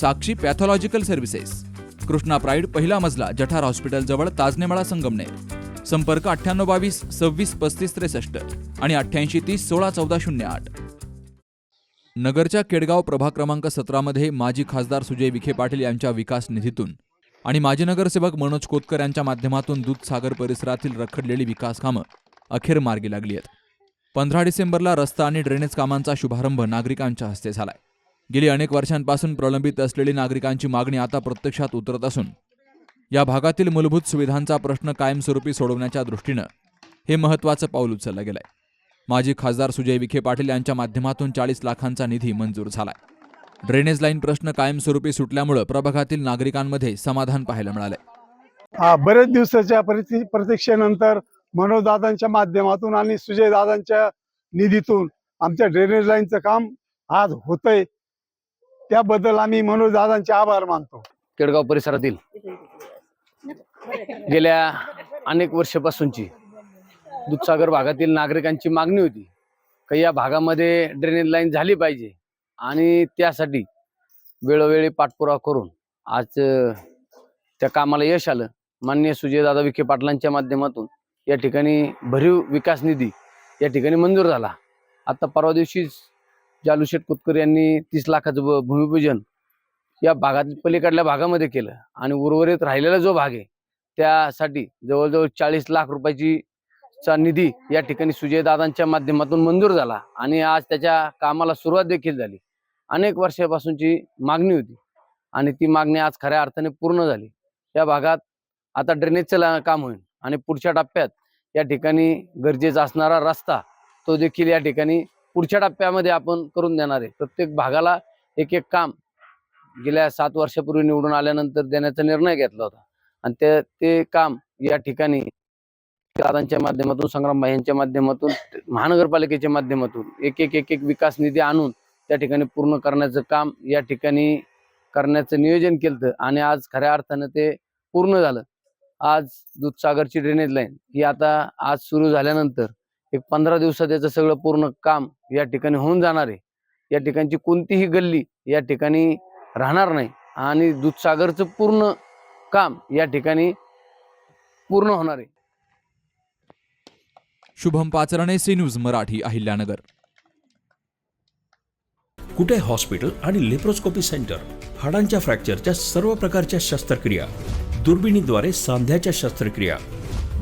Sakshi pathological services. Krishna pride पहिला मजला जठार hospital जवळ ताजनेमाळा संगमनेर. संपर्क अठ्ठ्याण्णव बावीस सव्वीस पस्तीस त्रेसष्ट आणि अठ्ठ्याऐंशी तीस सोळा चौदा शून्य आठ. नगरच्या केडगाव प्रभाग क्रमांक सतरामध्ये माजी खासदार सुजय विखे पाटील यांच्या विकास निधीतून आणि माजी नगरसेवक मनोज कोतकर यांच्या माध्यमातून दूधसागर परिसरातील रखडलेली विकास कामं अखेर मार्गी लागली आहेत. पंधरा डिसेंबरला रस्ता आणि ड्रेनेज कामांचा शुभारंभ नागरिकांच्या हस्ते झालाय. गेली अनेक वर्षांपासून प्रलंबित असलेली नागरिकांची मागणी आता प्रत्यक्षात उतरत असून या भागातील मूलभूत सुविधांचा प्रश्न कायमस्वरूपी सोडवण्याच्या दृष्टीनं हे महत्त्वाचं पाऊल उचललं गेलंय. माजी खासदार सुजय विखे पाटील यांच्या माध्यमातून चाळीस लाखांचा निधी मंजूर झालाय. ड्रेनेज लाईन प्रश्न कायमस्वरूपी सुटल्यामुळं प्रभागातील नागरिकांमध्ये समाधान पाहायला मिळालंय. हा, बरेच दिवसाच्या प्रतीक्षेनंतर मनोजदादांच्या माध्यमातून आणि सुजयदादांच्या निधीतून आमच्या ड्रेनेज लाईनचं काम आज होतंय. त्याबद्दल आम्ही मनोज दादांचे आभार मानतो. केडगाव परिसरातील गेल्या अनेक वर्षापासूनची दूधसागर भागातील नागरिकांची मागणी होती का या भागामध्ये ड्रेनेज लाईन झाली पाहिजे आणि त्यासाठी वेळोवेळी पाठपुरावा करून आज त्या कामाला यश आलं. माननीय सुजयदादा विखे पाटलांच्या माध्यमातून या ठिकाणी भरीव विकास निधी या ठिकाणी मंजूर झाला. आता परवा दिवशीच जालूशेठ कुतकर यांनी तीस लाखाचं भ- भूमिपूजन या भागात पलीकडल्या भागामध्ये केलं. आणि उर्वरित राहिलेला जो भाग आहे त्यासाठी जवळजवळ चाळीस लाख रुपयाची चा निधी या ठिकाणी सुजयदादांच्या माध्यमातून मंजूर झाला. आणि आज त्याच्या कामाला सुरुवात देखील झाली. अनेक वर्षापासूनची मागणी होती. आणि ती मागणी आज खऱ्या अर्थाने पूर्ण झाली. या भागात आता ड्रेनेजचं काम होईल. आणि पुढच्या टप्प्यात या ठिकाणी गरजेचा असणारा रस्ता तो देखील या ठिकाणी पुढच्या टप्प्यामध्ये आपण करून देणार आहे. प्रत्येक भागाला एक एक काम गेल्या सात वर्षापूर्वी निवडून आल्यानंतर देण्याचा निर्णय घेतला होता. आणि ते ते काम या ठिकाणी दादांच्या माध्यमातून संग्रामबाई यांच्या माध्यमातून महानगरपालिकेच्या माध्यमातून एक एक एक एक विकास निधी आणून त्या ठिकाणी पूर्ण करण्याचं काम या ठिकाणी करण्याचं नियोजन केलं आणि आज खऱ्या अर्थानं ते पूर्ण झालं. आज दूधसागरची ड्रेनेज लाईन ही आता आज सुरू झाल्यानंतर एक पंधरा दिवसात त्याचं सगळं पूर्ण काम या ठिकाणी होऊन जाणार आहे. या ठिकाणची कोणतीही गल्ली या ठिकाणी राहणार नाही आणि दूधसागरचं पूर्ण काम या ठिकाणी पूर्ण होणार आहे. Shubham Pacharne C news Marathi Ahilyanagar. Kute hospital आणि लेप्रोस्कोपी सेंटर? हाडांच्या फ्रॅक्चरच्या सर्व प्रकारच्या शस्त्रक्रिया दुर्बिणीद्वारे सांध्याच्या शस्त्रक्रिया